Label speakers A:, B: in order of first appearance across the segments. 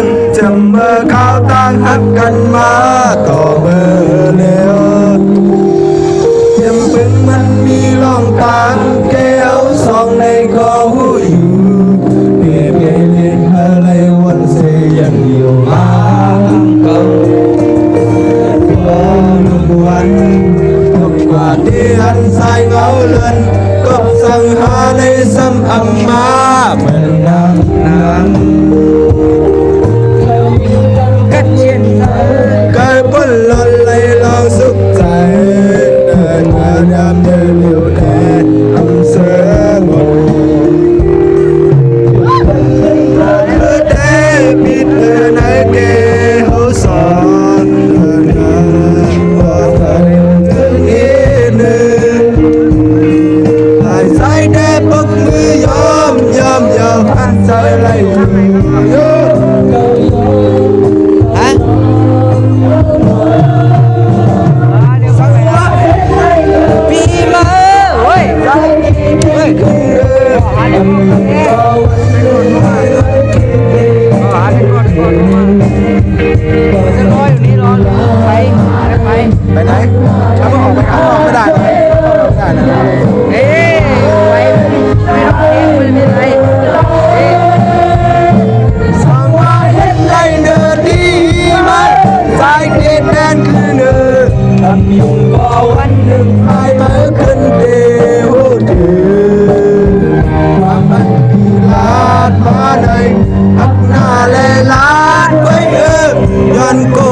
A: งจำเมื่อเขาต่างหักกันมาต่อเมื่อเร็วยังปึงมันมีล่องตางแก้วสองในก็หูอยู่เพียงเล่นอะไรวันเสียยังอยู่มาเก่าทุกวันทุกกว่าที่หันสายเงาเลือนก็สังหาในซ้ำอัมมาเหมือนนางนา lot. hagan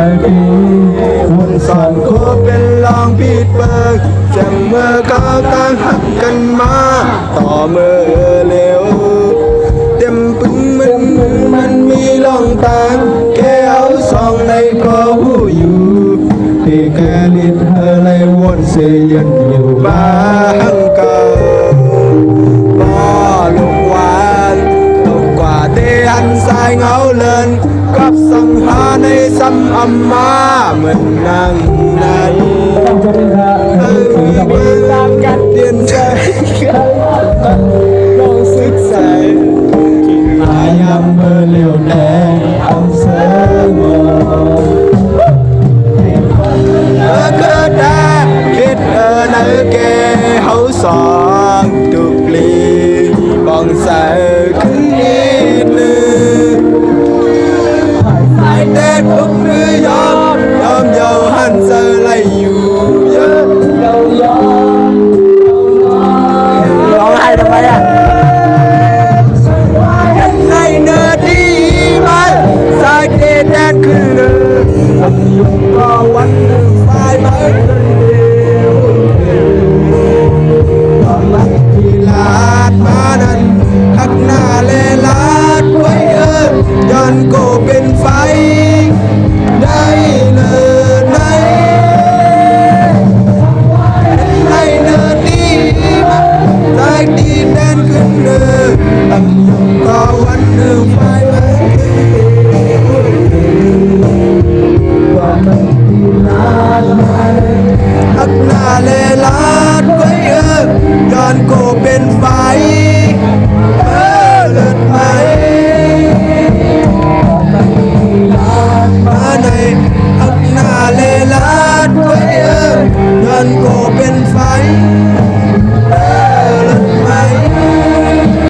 A: đời khi cố bên lòng biết bơi chẳng mơ cao tan hắt cân má tỏ mơ liều tìm bưng mình bưng mình mi lòng tan kẻ áo này có vũ dụ thì kẻ liệt hơ này muốn xây dân nhiều ba hăng cầu ba lúc quan lúc quả tê ăn sai ngáo lên ก้วสองในก็หูอยู่ที่แกลิดเธอในวนเสียยันอยู่บ้างเก่าบ่ลูกหวานตกกว่าเตียนสายเงาเลินกับสังหาในซ้ำอัมมาเหมือนนางนั้นเออมีเมื่อตามกันเตียนใจลองศึกษา มายามเบอร์เร็วแน่ทำเสมอเออเกิดได้คิดเออเนอเกเขาสองทุกลีบองใส่ ็นไฟ ได้เลยไหนให้เนินนี้มาจากดีแดนขึ้นเดินอันยงต่อวันหนึ่งไฟมันว่า
B: มันดีนานไหอั
A: กนาเลลาดไว้เออย้อนโกเป็นไฟ